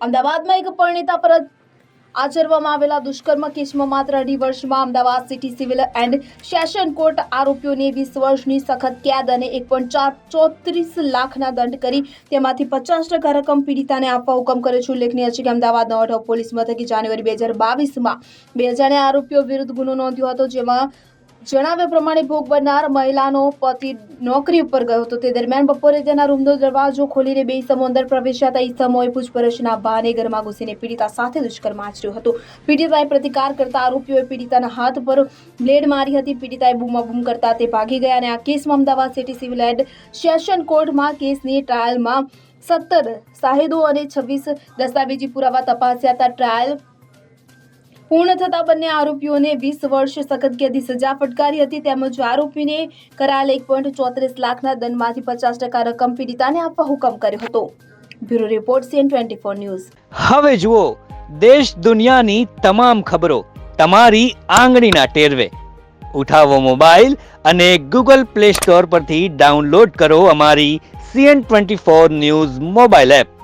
અમદાવાદમાં એક પરિણીતા પર આચરવામાં આવેલા દુષ્કર્મ કેસમાં માત્ર અઢી વર્ષમાં Ahmedabad city civil and session court આરોપીઓને વીસ વર્ષની સખત કેદ અને એક પોઈન્ટ ચાર ચોત્રીસ લાખના દંડ કરી તેમાંથી પચાસ ટકા રકમ પીડિતાને આપવા હુકમ કર્યો છે. ઉલ્લેખનીય છે કે અમદાવાદ નવોઢવ પોલીસ મથકે જાન્યુઆરી બે હજાર બાવીસમાં બે હજારને આરોપીઓ વિરુદ્ધ ગુનો નોંધ્યો હતો, જેમાં જણાવ્યા પ્રમાણે ભોગ બનનાર મહિલાનો પતિ નોકરી ઉપર ગયો હતો. તે દરમિયાન બપોરે તેના રૂમનો દરવાજો ખોલીને બે ઈસમો અંદર પ્રવેશ્યા ઈસમોએ પૂછપરછના બહાને ઘરમાં ઘૂસીને પીડિતા સાથે દુષ્કર્મ આચર્યું હતું. પીડિતાએ પ્રતિકાર કરતા આરોપીઓએ પીડિતાના હાથ પર બ્લેડ મારી હતી. પીડિતાએ બૂમાબૂમ કરતા તે ભાગી ગયા અને આ કેસમાં Ahmedabad city civil and session કોર્ટમાં કેસની ટ્રાયલમાં સત્તર સાહેદો અને છવ્વીસ દસ્તાવેજી પુરાવા તપાસ્યા હતા. ટ્રાયલ પૂર્ણ થતા બંને આરોપીઓને વીસ વર્ષ સખત કેદી સજા ફટકારી હતી. તેમજ આરોપીને કરાયેલ એક પોઈન્ટ ચોત્રીસ લાખના દંડમાંથી પચાસ ટકા રકમ પીડિતાને આપવા હુકમ કર્યો હતો. Bureau report CN twenty four news. હવે જુઓ, દેશ દુનિયાની તમામ ખબરો તમારી આંગળીના ટેરવે. ઉઠાવો મોબાઈલ અને ગૂગલ પ્લે સ્ટોર પરથી ડાઉનલોડ કરો અમારી CN twenty four news mobile app.